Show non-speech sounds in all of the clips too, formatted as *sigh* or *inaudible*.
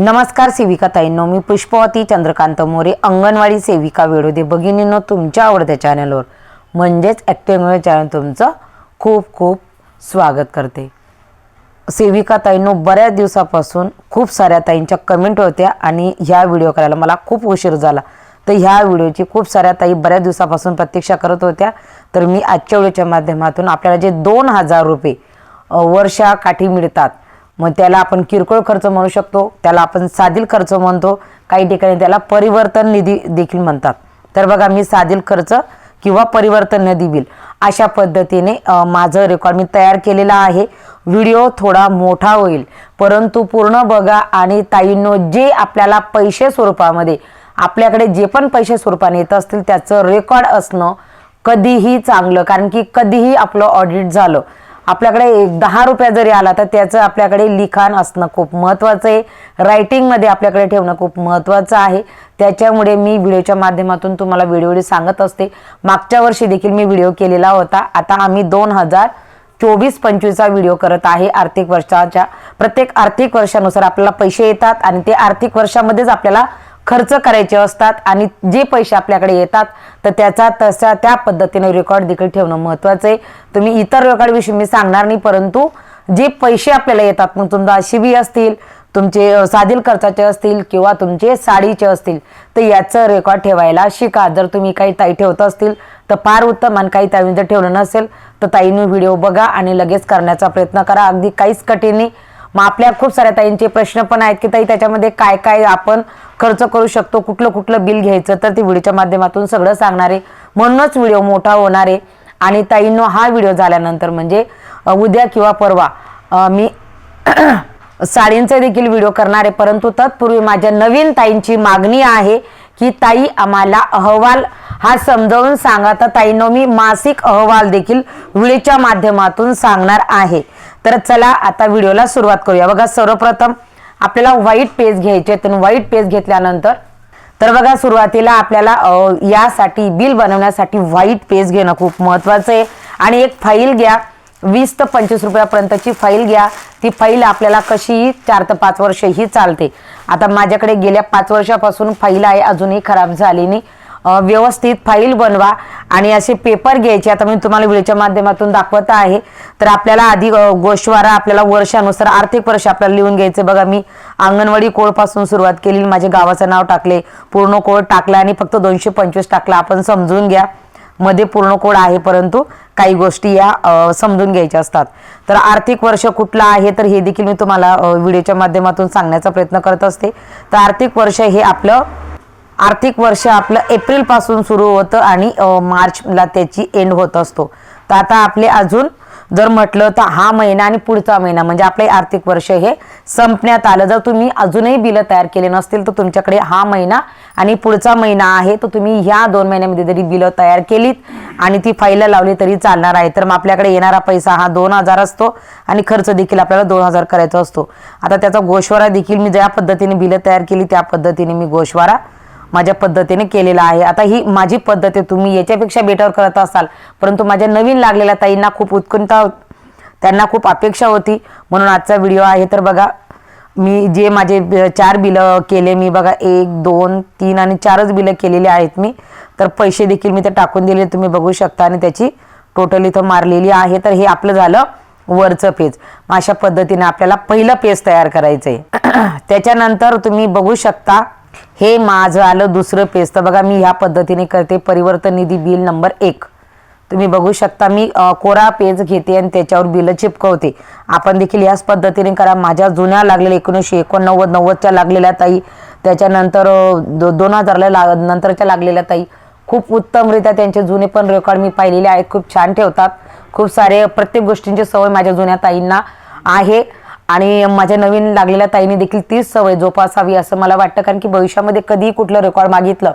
नमस्कार सेविका ताईंनो मी पुष्पवती चंद्रकांत मोरे अंगणवाडी सेविका वेळोदे भगिनींनो तुमच्या आवडत्या चॅनलवर म्हणजेच ॲक्टिव्ह चॅनल तुमचं खूप खूप स्वागत करते. सेविका ताईंनो बऱ्याच दिवसापासून खूप साऱ्या ताईंच्या कमेंट होत्या आणि ह्या व्हिडिओ करायला मला खूप उशीर झाला. तर ह्या व्हिडिओची खूप साऱ्या ताई बऱ्याच दिवसापासून प्रतीक्षा करत होत्या. तर मी आजच्या व्हिडिओच्या माध्यमातून आपल्याला जे दोन हजार रुपये वर्षा वर्षाकाठी मिळतात मग त्याला आपण किरकोळ खर्च म्हणू शकतो त्याला आपण साधील खर्च म्हणतो काही ठिकाणी त्याला परिवर्तन निधी देखील म्हणतात. तर बघा मी साधील खर्च किंवा परिवर्तन निधी बिल अशा पद्धतीने माझं रेकॉर्ड मी तयार केलेला आहे. व्हिडिओ थोडा मोठा होईल परंतु पूर्ण बघा आणि ताईंनो जे आपल्याला पैसे स्वरूपामध्ये आपल्याकडे जे पण पैसे स्वरूपाने येत असतील त्याचं रेकॉर्ड असणं कधीही चांगलं कारण की कधीही आपलं ऑडिट झालं आपल्याकडे एक दहा रुपया जरी आला तर त्याचं आपल्याकडे लिखाण असणं खूप महत्त्वाचं आहे. रायटिंगमध्ये आपल्याकडे ठेवणं खूप महत्त्वाचं आहे. त्याच्यामुळे मी व्हिडिओच्या माध्यमातून तुम्हाला व्हिडिओ सांगत असते. मागच्या वर्षी देखील मी व्हिडिओ केलेला होता. आता आम्ही दोन हजार चोवीस पंचवीसचा व्हिडिओ करत आहे आर्थिक वर्षाच्या. प्रत्येक आर्थिक वर्षानुसार आपल्याला पैसे येतात आणि ते आर्थिक वर्षामध्येच आपल्याला खर्च करायचे असतात आणि जे पैसे आपल्याकडे येतात तर त्याचा तसा त्या पद्धतीने रेकॉर्ड देखील ठेवणं महत्त्वाचं आहे. तुम्ही इतर रेकॉर्डविषयी मी सांगणार नाही परंतु जे पैसे आपल्याला येतात मग तुमचा शिबी असतील तुमचे साधील खर्चाचे असतील किंवा तुमचे साडीचे असतील तर याचं रेकॉर्ड ठेवायला शिका. जर तुम्ही काही ताई ठेवत असतील तर फार उत्तम आणि काही ताईंनी जर ठेवलं नसेल तर ताईने व्हिडिओ बघा आणि लगेच करण्याचा प्रयत्न करा. अगदी काहीच कठीण नाही. मग आपल्या खूप साऱ्या ताईंचे प्रश्न पण आहेत की ताई त्याच्यामध्ये काय काय आपण खर्च करू शकतो? कुठलं कुठलं बिल घ्यायचं? तर ती व्हिडिओच्या माध्यमातून सगळं सांगणार. आहे म्हणूनच व्हिडिओ मोठा होणार आहे. आणि ताईंनो हा व्हिडिओ झाल्यानंतर म्हणजे उद्या किंवा परवा मी *clears throat* साडींचे देखील व्हिडिओ करणार आहे. परंतु तत्पूर्वी माझ्या नवीन ताईंची मागणी आहे की ताई आम्हाला अहवाल हा समजावून सांगा. तर ताईंनो मी मासिक अहवाल देखील व्हिडिओच्या माध्यमातून सांगणार आहे. तर चला आता व्हिडिओला सुरुवात करूया. बघा सर्वप्रथम आपल्याला व्हाईट पेज घ्यायचे तर व्हाईट पेज घेतल्यानंतर तर बघा सुरुवातीला आपल्याला यासाठी बिल बनवण्यासाठी व्हाईट पेज घेणं खूप महत्वाचं आहे. आणि एक फाईल घ्या. वीस ते पंचवीस रुपयापर्यंतची फाईल घ्या. ती फाईल आपल्याला कशीही चार ते पाच वर्ष ही चालते. आता माझ्याकडे गेल्या पाच वर्षापासून फाईल आहे. अजूनही खराब झाली नाही. व्यवस्थित फाईल बनवा आणि असे पेपर घ्यायचे. आता मी तुम्हाला व्हिडिओच्या माध्यमातून दाखवत आहे. तर आपल्याला आधी गोशवारा आपल्याला वर्षानुसार आर्थिक वर्ष आपल्याला लिहून घ्यायचे. बघा मी अंगणवाडी कोळपासून सुरुवात केली. माझे गावाचं नाव टाकले. पूर्ण कोड टाकला आणि फक्त दोनशे पंचवीस टाकला. आपण समजून घ्या. मध्ये पूर्ण कोड आहे परंतु काही गोष्टी या समजून घ्यायच्या असतात. तर आर्थिक वर्ष कुठलं आहे तर हे देखील मी तुम्हाला व्हिडिओच्या माध्यमातून सांगण्याचा प्रयत्न करत असते. तर आर्थिक वर्ष हे आपलं आर्थिक वर्ष आपलं एप्रिलपासून सुरू होतं आणि मार्चला त्याची एंड होत असतो. तर आता आपले अजून जर म्हटलं तर हा महिना आणि पुढचा महिना म्हणजे आपले आर्थिक वर्ष हे संपण्यात आलं. जर तुम्ही अजूनही बिलं तयार केले नसतील तर तुमच्याकडे हा महिना आणि पुढचा महिना आहे तर तुम्ही ह्या दोन महिन्यामध्ये जरी बिलं तयार केलीत आणि ती फाईलला लावली तरी चालणार आहे. तर मग आपल्याकडे येणारा पैसा हा दोन हजार असतो आणि खर्च देखील आपल्याला दोन हजार करायचा असतो. आता त्याचा गोशवारा देखील मी ज्या पद्धतीने बिलं तयार केली त्या पद्धतीने मी गोषवारा माझ्या पद्धतीने केलेला आहे. आता ही माझी पद्धत आहे. तुम्ही याच्यापेक्षा बेटर करत असाल. परंतु माझ्या नवीन लागलेल्या ताईंना खूप उत्कंठा त्यांना खूप अपेक्षा होती. म्हणून आजचा व्हिडिओ आहे. तर बघा मी जे माझे चार बिलं केले मी बघा एक दोन तीन आणि चारच बिलं केलेली आहेत मी. तर पैसे देखील मी ते टाकून दिले. तुम्ही बघू शकता. आणि त्याची टोटल इथं मारलेली आहे. तर हे आपलं झालं वरचं पेज मग अशा पद्धतीने आपल्याला पहिलं पेज तयार करायचं आहे *clears throat* त्याच्यानंतर तुम्ही बघू शकता हे माझं आलं दुसरं पेज तर बघा मी ह्या पद्धतीने करते. परिवर्तन निधी बिल नंबर एक. तुम्ही बघू शकता मी कोरा पेज घेते आणि त्याच्यावर बिलं चिपकवते. आपण देखील याच पद्धतीने करा. माझ्या जुन्या लागलेल्या एकोणीसशे एकोणनव्वद नव्वदच्या लागलेल्या ताई त्याच्यानंतर दो दोन हजारला ला नंतरच्या लागलेल्या ताई खूप उत्तमरित्या त्यांचे जुने पण रेकॉर्ड मी पाहिलेले आहेत. खूप छान ठेवतात. खूप सारे प्रत्येक गोष्टींची सवय माझ्या जुन्या ताईंना आहे. आणि माझ्या नवीन लागलेल्या ताईने देखील तीच सवय जोपासावी असं मला वाटतं कारण की भविष्यामध्ये कधीही कुठलं रेकॉर्ड मागितलं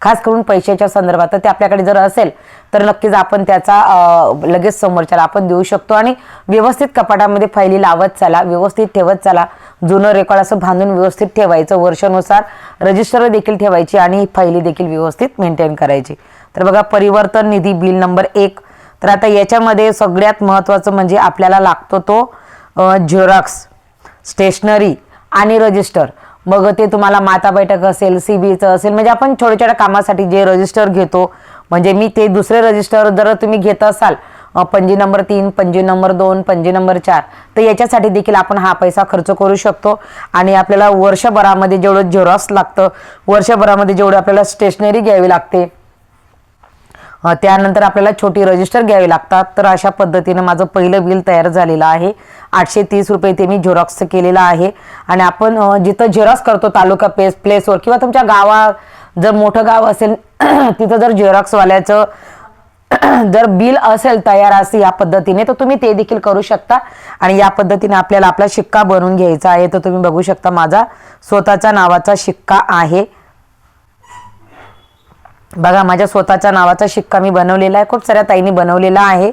खास करून पैशाच्या संदर्भात तर ते आपल्याकडे जर असेल तर नक्कीच आपण त्याचा लगेच समोरच्याला आपण देऊ शकतो. आणि व्यवस्थित कपाटामध्ये फायली लावत चला व्यवस्थित ठेवत चला. जुनं रेकॉर्ड असं बांधून व्यवस्थित ठेवायचं वर्षानुसार. रजिस्टर देखील ठेवायची आणि फायली देखील व्यवस्थित मेंटेन करायची. तर बघा परिवर्तन निधी बिल नंबर एक. तर आता याच्यामध्ये सगळ्यात महत्त्वाचं म्हणजे आपल्याला लागतो तो झेरॉक्स स्टेशनरी आणि रजिस्टर मग ते तुम्हाला माता बैठक असेल सी बीचं असेल म्हणजे आपण छोट्या छोट्या कामासाठी जे रजिस्टर घेतो म्हणजे मी ते दुसरे रजिस्टर जर तुम्ही घेत असाल पंजी नंबर तीन पंजी नंबर दोन पंजी नंबर चार तर याच्यासाठी देखील आपण हा पैसा खर्च करू शकतो. आणि आपल्याला वर्षभरामध्ये जेवढं झेरॉक्स लागतं वर्षभरामध्ये जेवढं आपल्याला स्टेशनरी घ्यावी लागते त्यानंतर आपल्याला छोटी रजिस्टर घ्यावी लागतात. तर अशा पद्धतीने माझं पहिलं बिल तयार झालेलं आहे. आठशे तीस रुपये ते मी झेरॉक्स केलेलं आहे. आणि आपण जिथं झेरॉक्स करतो तालुका प्लेस प्लेसवर किंवा तुमच्या गावा जर मोठं गाव असेल *clears throat* तिथं जर झेरॉक्सवाल्याचं *clears throat* जर बिल असेल तयार असेल या पद्धतीने तर तुम्ही ते देखील करू शकता. आणि या पद्धतीने आपल्याला आपला शिक्का बनवून घ्यायचा आहे. तर तुम्ही बघू शकता माझा स्वतःचा नावाचा शिक्का आहे. बघा माझ्या स्वतःच्या नावाचा शिक्का मी बनवलेला आहे. खूप साऱ्या ताईंनी बनवलेला आहे.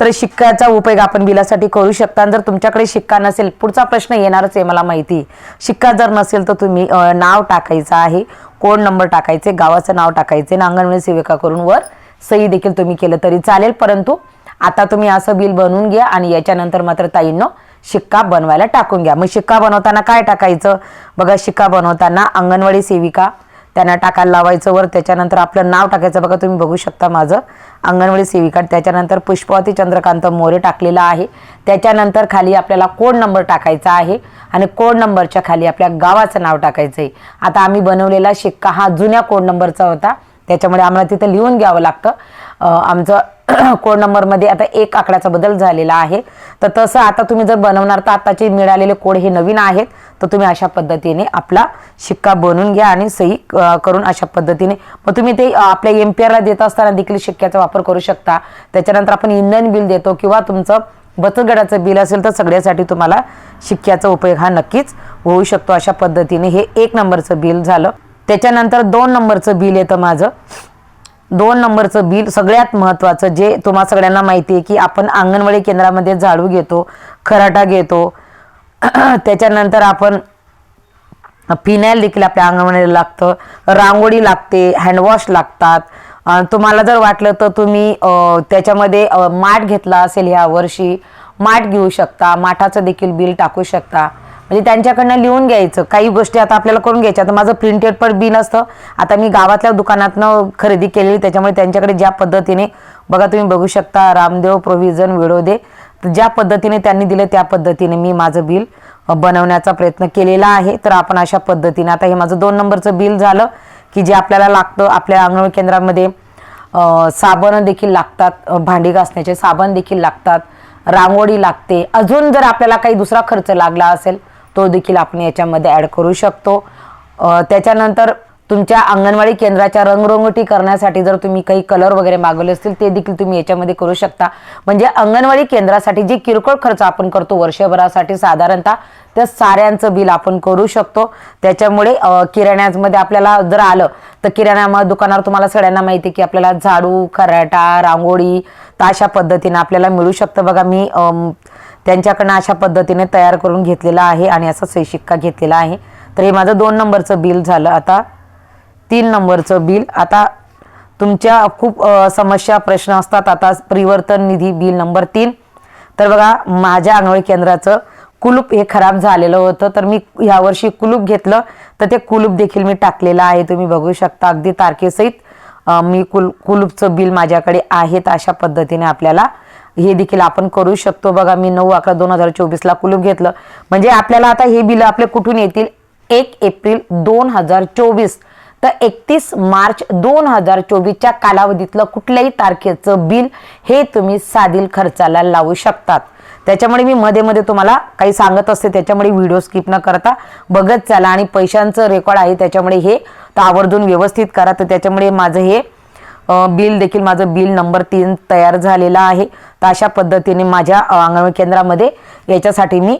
तर शिक्क्याचा उपयोग आपण बिलासाठी करू शकता. आणि जर तुमच्याकडे शिक्का नसेल पुढचा प्रश्न येणारच आहे मला माहिती आहे. शिक्का जर नसेल तर तुम्ही नाव टाकायचं आहे. कोड नंबर टाकायचे गावाचं नाव टाकायचे आणि अंगणवाडी सेविका करून वर सही देखील तुम्ही केलं तरी चालेल. परंतु आता तुम्ही असं बिल बनवून घ्या आणि याच्यानंतर मात्र ताईंनो शिक्का बनवायला टाकून घ्या. मग शिक्का बनवताना काय टाकायचं? बघा शिक्का बनवताना अंगणवाडी सेविका त्यांना टाकायला लावायचं वर त्याच्यानंतर आपलं नाव टाकायचं. बघा तुम्ही बघू शकता माझं अंगणवाडी सेविका. त्याच्यानंतर पुष्पवती चंद्रकांत मोरे टाकलेला आहे. त्याच्यानंतर खाली आपल्याला कोड नंबर टाकायचा आहे आणि कोड नंबरच्या खाली आपल्या गावाचं नाव टाकायचं आहे आता आम्ही बनवलेला शिक्का हा जुन्या कोड नंबरचा होता. त्याच्यामुळे आम्हाला तिथं लिहून घ्यावं लागतं. आमचं *clears throat* कोड नंबरमध्ये आता एक आकड्याचा बदल झालेला आहे. तर तसं आता तुम्ही जर बनवणार तर आताचे मिळालेले कोड हे नवीन आहेत. तर तुम्ही अशा पद्धतीने आपला शिक्का बनवून घ्या आणि सही करून अशा पद्धतीने. मग तुम्ही ते आपल्या एम पी आरला देत असताना देखील शिक्क्याचा वापर करू शकता. त्याच्यानंतर आपण इंधन बिल देतो किंवा तुमचं बचत गटाचं बिल असेल तर सगळ्यासाठी तुम्हाला शिक्क्याचा उपयोग हा नक्कीच होऊ शकतो. अशा पद्धतीने हे एक नंबरचं बिल झालं. त्याच्यानंतर दोन नंबरचं बिल येतं माझं. दोन नंबरचं बिल सगळ्यात महत्त्वाचं जे तुम्हा सगळ्यांना माहिती आहे की आपण अंगणवाडी केंद्रामध्ये झाडू घेतो खराटा घेतो. *clears throat* त्याच्यानंतर आपण फिनाईल देखील आपल्या अंगणवाडीला लागतं. रांगोळी लागते हँडवॉश लागतात. तुम्हाला जर वाटलं तर तुम्ही त्याच्यामध्ये माठ घेतला असेल ह्या वर्षी माठ घेऊ शकता. माठाचं देखील बिल टाकू शकता. म्हणजे त्यांच्याकडनं लिहून घ्यायचं. काही गोष्टी आता आपल्याला करून घ्यायच्या. आता माझं प्रिंटेड पण बिल असतं. आता मी गावातल्या दुकानातनं खरेदी केलेली त्याच्यामुळे त्यांच्याकडे ज्या पद्धतीने बघा तुम्ही बघू शकता रामदेव प्रोव्हिजन विडोदे तर ज्या पद्धतीने त्यांनी दिले त्या पद्धतीने मी माझं बिल बनवण्याचा प्रयत्न केलेला आहे. तर आपण अशा पद्धतीने आता हे माझं दोन नंबरचं बिल झालं की जे आपल्याला लागतं आपल्या अंगणवाडी केंद्रामध्ये साबण देखील लागतात भांडी घासण्याचे साबण देखील लागतात रांगोळी लागते. अजून जर आपल्याला काही दुसरा खर्च लागला असेल तो देखील आपण याच्यामध्ये ॲड करू शकतो. त्याच्यानंतर तुमच्या अंगणवाडी केंद्राच्या रंगरंगोटी करण्यासाठी जर तुम्ही काही कलर वगैरे मागवले असतील ते देखील तुम्ही याच्यामध्ये करू शकता. म्हणजे अंगणवाडी केंद्रासाठी जे किरकोळ खर्च आपण करतो वर्षभरासाठी साधारणतः त्या साऱ्यांचं बिल आपण करू शकतो. त्याच्यामुळे किराण्यामध्ये आपल्याला जर आलं तर किराणा दुकानावर तुम्हाला सगळ्यांना माहिती आहे की आपल्याला झाडू खराटा रांगोळी तर अशा पद्धतीनं आपल्याला मिळू शकतं. बघा मी त्यांच्याकडनं अशा पद्धतीने तयार करून घेतलेला आहे आणि असा सही शिक्का घेतलेला आहे. तर हे माझं दोन नंबरचं बिल झालं आता. तीन नंबरचं बिल. आता तुमच्या खूप समस्या प्रश्न असतात. आता परिवर्तन निधी बिल नंबर तीन. तर बघा माझ्या आंघोळी केंद्राचं कुलूप हे खराब झालेलं होतं. तर मी यावर्षी कुलूप घेतलं. तर ते कुलूप देखील मी टाकलेलं आहे. तुम्ही बघू शकता अगदी तारखेसहित मी कुल कुलूपचं बिल माझ्याकडे आहेत अशा पद्धतीने आपल्याला हे देखील आपण करू शकतो. बघा मी नऊ अकरा दोन हजार चोवीसला कुलूप घेतलं. म्हणजे आपल्याला आता हे बिल आपले कुठून येतील? एक एप्रिल दोन हजार चोवीस. तर एकतीस मार्च दोन हजार चोवीसच्या कालावधीतलं कुठल्याही तारखेचं बिल हे तुम्ही साधील खर्चाला लावू शकतात. त्याच्यामुळे मी मध्ये मध्ये तुम्हाला काही सांगत असते त्याच्यामुळे व्हिडिओ स्किप न करता बघत चला. आणि पैशांचं रेकॉर्ड आहे त्याच्यामुळे हे तर आवर्जून व्यवस्थित करा. तर त्याच्यामुळे माझं हे बिल देखील माझं बिल नंबर तीन तयार झालेलं आहे. तर अशा पद्धतीने माझ्या अंगणवाडी केंद्रामध्ये याच्यासाठी मी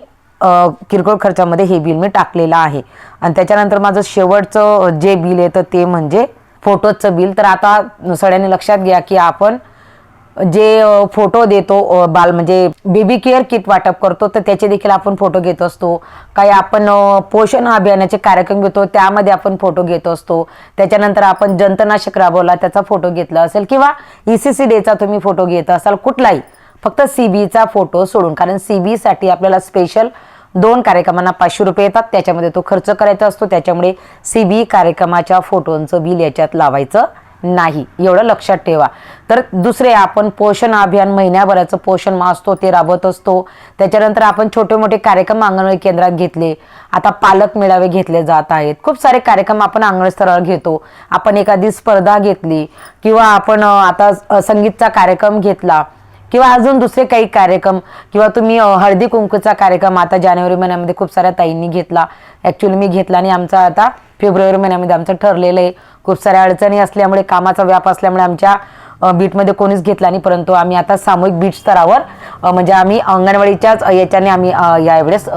किरकोळ खर्चामध्ये हे बिल मी टाकलेलं आहे. आणि त्याच्यानंतर माझं शेवटचं जे बिल येतं ते म्हणजे फोटोचं बिल. तर आता सगळ्यांनी लक्षात घ्या की आपण जे फोटो देतो बाल म्हणजे बेबी केअर किट वाटप करतो तर त्याचे देखील आपण फोटो घेत असतो. काही आपण पोषण अभियानाचे कार्यक्रम घेतो त्यामध्ये आपण फोटो घेत असतो. त्याच्यानंतर आपण जंतनाशक राबवला त्याचा फोटो घेतला असेल किंवा ई सी सी डेचा तुम्ही फोटो घेत असाल कुठलाही. फक्त सी बीचा फोटो सोडून कारण सी बीसाठी आपल्याला स्पेशल दोन कार्यक्रमांना पाचशे रुपये येतात. त्याच्यामध्ये तो खर्च करायचा असतो त्याच्यामुळे सी बी कार्यक्रमाच्या फोटोंचं बिल याच्यात लावायचं. नाही. एवढं लक्षात ठेवा. तर दुसरे आपण पोषण अभियान महिन्याभराचं पोषण माह असतो ते राबवत असतो. त्याच्यानंतर आपण छोटे मोठे कार्यक्रम अंगणवाडी केंद्रात घेतले. आता पालक मेळावे घेतले जात आहेत. खूप सारे कार्यक्रम आपण अंगणवाडी स्तरावर घेतो. आपण एखादी स्पर्धा घेतली किंवा आपण आता संगीतचा कार्यक्रम घेतला किंवा अजून दुसरे काही कार्यक्रम किंवा तुम्ही हळदी कुंकूचा कार्यक्रम आता जानेवारी महिन्यामध्ये खूप साऱ्या ताईंनी घेतला. ॲक्च्युली मी घेतला आणि आमचा आता फेब्रुवारी महिन्यामध्ये आमचं ठरलेलं आहे. खूप साऱ्या अडचणी असल्यामुळे कामाचा व्याप असल्यामुळे आमच्या बीटमध्ये कोणीच घेतला नाही. परंतु आम्ही आता सामूहिक बीट स्तरावर म्हणजे आम्ही अंगणवाडीच्याच याच्याने आम्ही यावेळेस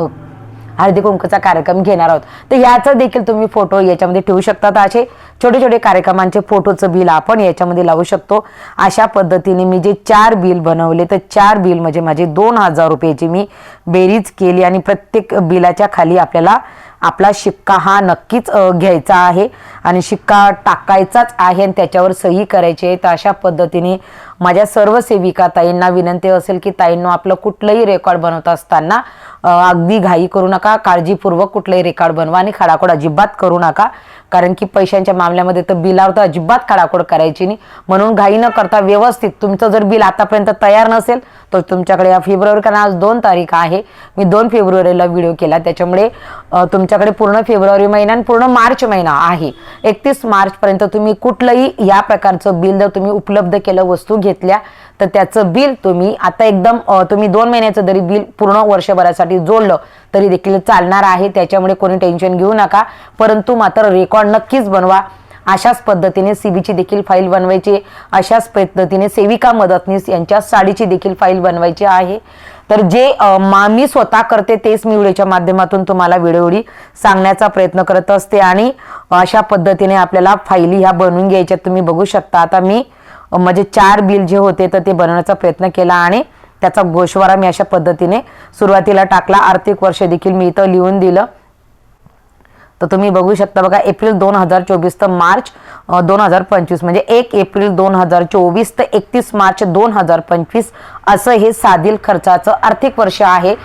हळदी कुंकूचा कार्यक्रम घेणार आहोत. तर याचा देखील तुम्ही फोटो याच्यामध्ये ठेवू शकता. तर असे छोटे छोटे कार्यक्रमांचे फोटोचं बिल आपण याच्यामध्ये लावू शकतो. अशा पद्धतीने मी जे चार बिल बनवले तर चार बिल म्हणजे माझे दोन हजार रुपयाची मी बेरीज केली आणि प्रत्येक बिलाच्या खाली आपल्याला आपला शिक्का हा नक्कीच घ्यायचा आहे आणि शिक्का टाकायचाच आहे आणि त्याच्यावर सही करायची आहे. तर अशा पद्धतीने माझ्या सर्व सेविका ताईंना विनंती असेल की ताईंनो आपलं कुठलंही रेकॉर्ड बनवत असताना अगदी घाई करू नका काळजीपूर्वक कुठलंही रेकॉर्ड बनवा आणि खडाखोड अजिबात करू नका. कारण की पैशांच्या मामल्यामध्ये तर बिलावर तर अजिबात खाडाखोड करायची नाही. म्हणून घाई न करता व्यवस्थित तुमचं जर बिल आतापर्यंत तयार नसेल तर तुमच्याकडे या फेब्रुवारी कारण आज दोन तारीख आहे मी दोन फेब्रुवारीला व्हिडिओ केला. त्याच्यामुळे तुमच्याकडे पूर्ण फेब्रुवारी महिना आणि पूर्ण मार्च महिना आहे. एकतीस मार्चपर्यंत तुम्ही कुठलंही या प्रकारचं बिल जर तुम्ही उपलब्ध केलं वस्तू घेतल्या तर त्याचं बिल तुम्ही आता एकदम तुम्ही दोन महिन्याचं जरी बिल पूर्ण वर्षभरासाठी जोडलं तरी देखील चालणार आहे. त्याच्यामुळे कोणी टेन्शन घेऊ नका. परंतु मात्र रेकॉर्ड नक्कीच बनवा. अशाच पद्धतीने सीबीची देखील फाईल बनवायची. अशाच पद्धतीने सेविका मदतनीस यांच्या साडीची देखील फाईल बनवायची आहे. तर जे मा मी स्वतः करते तेच मी व्हिडिओच्या माध्यमातून तुम्हाला वेळोवेळी सांगण्याचा प्रयत्न करत असते. आणि अशा पद्धतीने आपल्याला फाईली ह्या बनवून घ्यायच्या तुम्ही बघू शकता. आता मी म्हणजे चार बिल जे होते तर ते बनवण्याचा प्रयत्न केला आणि त्याचा गोशवारा मी अशा पद्धतीने सुरुवातीला टाकला. आर्थिक वर्ष देखील मी इथं लिहून दिलं. तर तुम्ही बघू शकता बघा एप्रिल दोन हजार चोवीस तर मार्च दोन हजार पंचवीस म्हणजे एक एप्रिल दोन हजार चोवीस ते एकतीस मार्च दोन हजार पंचवीस असं हे साधील खर्चाचं आर्थिक वर्ष आहे.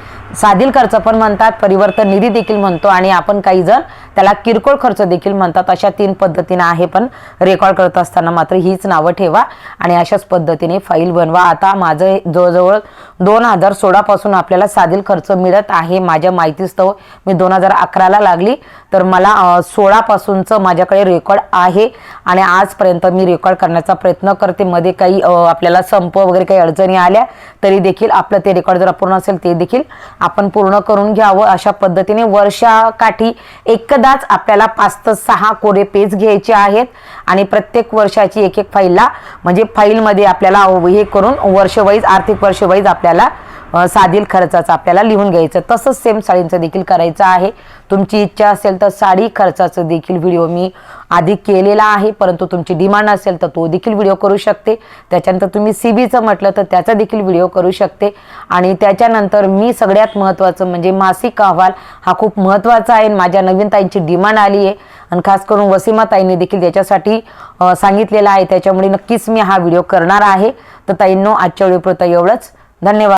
साधील खर्च पण म्हणतात परिवर्तन निधी देखील म्हणतो आणि आपण काही जण त्याला किरकोळ खर्च देखील म्हणतात. अशा तीन पद्धतीनं आहे पण रेकॉर्ड करत असताना मात्र हीच नावं ठेवा आणि अशाच पद्धतीने फाईल बनवा. आता माझं जवळजवळ दोन हजार सोळापासून आपल्याला साधील खर्च मिळत आहे. माझ्या माहितीस्तव मी दोन हजार अकराला लागली तर मला सोळापासूनचं माझ्याकडे रेकॉर्ड आहे आणि आजपर्यंत मी रेकॉर्ड करण्याचा प्रयत्न करते. मध्ये काही आपल्याला संप वगैरे काही अडचणी आल्या तरी देखील आपलं ते रेकॉर्ड जर अपूर्ण असेल ते देखील आपण पूर्ण करून घ्यावं अशा पद्धतीने वर्षाकाठी एकदाच आपल्याला पाच ते सहा कोरे पेज घ्यायचे आहेत. आणि प्रत्येक वर्षाची एक एक फाईलला म्हणजे फाईलमध्ये आपल्याला हे करून वर्षवाईज आर्थिक वर्षवाईज आपल्याला साधील खर्चाचं आपल्याला लिहून घ्यायचं. तसंच सेम साडींचं देखील करायचं आहे. तुमची इच्छा असेल तर साडी खर्चाचं देखील व्हिडिओ मी आधी केलेला आहे. परंतु तुमची डिमांड असेल तर तो देखील व्हिडिओ करू शकते. त्याच्यानंतर तुम्ही सी बीचं म्हटलं तर त्याचा देखील व्हिडिओ करू शकते. आणि त्याच्यानंतर मी सगळ्यात महत्त्वाचं म्हणजे मासिक अहवाल हा खूप महत्त्वाचा आहे. आणि माझ्या नवीन ताईंची डिमांड आली आहे. आणि खास करून वसीमा ताईंनी देखील त्याच्यासाठी सांगितलेलं आहे. त्याच्यामुळे नक्कीच मी हा व्हिडिओ करणार आहे. तर ताईंनो आजच्या व्हिडिओपुरता एवढंच. धन्यवाद.